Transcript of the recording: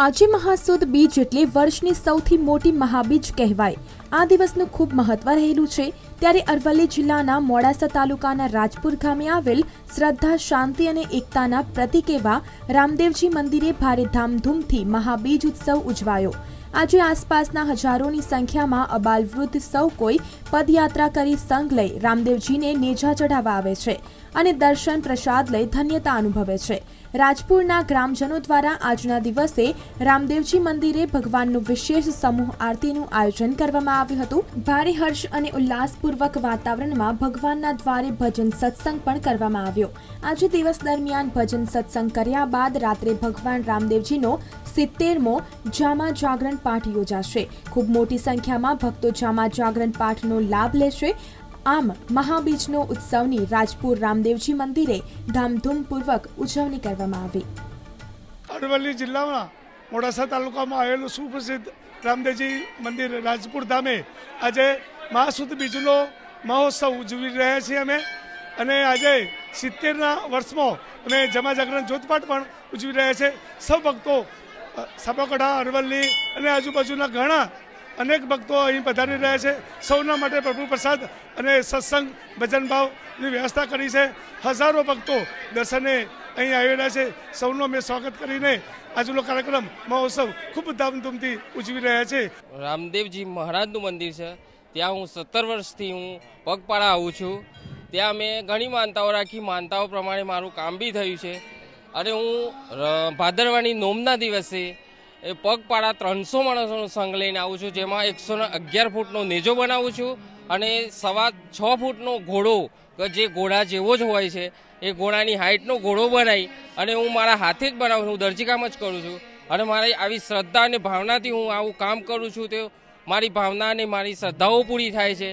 આજે મહાસુદ બીજ એટલે વર્ષની સૌથી મોટી મહાબીજ કહેવાય. આ દિવસનું ખૂબ મહત્વ રહેલું છે. ત્યારે અરવલ્લી જિલ્લાના મોડાસા તાલુકાના રાજપુર ગામે આવેલ શ્રદ્ધા, શાંતિ અને એકતાના પ્રતિક એવા રામદેવજી મંદિરે ભારે ધામધૂમથી મહાબીજ ઉત્સવ ઉજવાયો. આજે આસપાસના હજારોની સંખ્યામાં અબાલવૃદ્ધ સૌ કોઈ પદયાત્રા કરી સંઘ લઈ રામદેવજીને નેજા ચઢાવવા આવે છે અને દર્શન, પ્રસાદ લઈ ધન્યતા અનુભવે છે. રાજપુરના ગ્રામજનો દ્વારા આજના દિવસે રામદેવજી મંદિરે ભગવાનનું વિશેષ સમૂહ આરતીનું આયોજન કરવામાં આવ્યું હતું. ભારે હર્ષ અને ઉલ્લાસપૂર્વક વાતાવરણમાં ભગવાનના દ્વારે ભજન સત્સંગ પણ કરવામાં આવ્યો. આજે દિવસ દરમિયાન ભજન સત્સંગ કર્યા બાદ રાત્રે ભગવાન રામદેવજીનો સિત્તેરમો જામા જાગરણ પાઠ યોજાશે. ખૂબ મોટી સંખ્યામાં ભક્તો જામા જાગરણ પાઠનો લાભ લેશે આમ મહાબીજનો ઉત્સવની રાજપુર રામદેવજી મંદિરે ધામધૂમપૂર્વક ઉજવણી કરવામાં આવી. અરવલ્લી જિલ્લામાં મોડાસા તાલુકામાં આવેલું સુપ્રસિદ્ધ રામદેવજી મંદિર રાજપુર ધામે આજે મહાસુદ બીજનો મહોત્સવ ઉજવી રહ્યા છીએ અમે. અને આજે સિત્તેરના વર્ષમાં અમે જમા જાગરણ જોતપાટ પણ ઉજવી રહ્યા છે. સૌ ભક્તો સાપકડા અરવલ્લી અને આજુબાજુના ઘણા અનેક ભક્તો અહીં પધારી રહ્યા છે. સૌના માટે પ્રભુ પ્રસાદ અને સત્સંગ ભજન ભાવની વ્યવસ્થા કરી છે. હજારો ભક્તો દર્શને અહીં આવેલા છે. સૌનો મેં સ્વાગત કરીને આજનો કાર્યક્રમ, મહોત્સવ ખૂબ ધામધૂમથી ઉજવી રહ્યા છે. રામદેવજી મહારાજનું મંદિર છે. ત્યાં હું સત્તર વર્ષથી હું પગપાળા આવું છું. ત્યાં મેં ઘણી માનતાઓ રાખી. માનતાઓ પ્રમાણે મારું કામ બી થયું છે. અને હું ભાદરવાની નોમના દિવસે એ પગપાળા ત્રણસો માણસોનો સંઘ લઈને આવું છું, જેમાં એકસો અગિયાર ફૂટનો નેજો બનાવું છું અને સવા છ ફૂટનો ઘોડો જે ઘોડા જેવો જ હોય છે, એ ઘોડાની હાઇટનો ઘોડો બનાવી અને હું મારા હાથે જ બનાવું છું, હું દરજીકામ જ કરું છું. અને મારી આવી શ્રદ્ધા અને ભાવનાથી હું આવું કામ કરું છું, તે મારી ભાવના અને મારી શ્રદ્ધાઓ પૂરી થાય છે.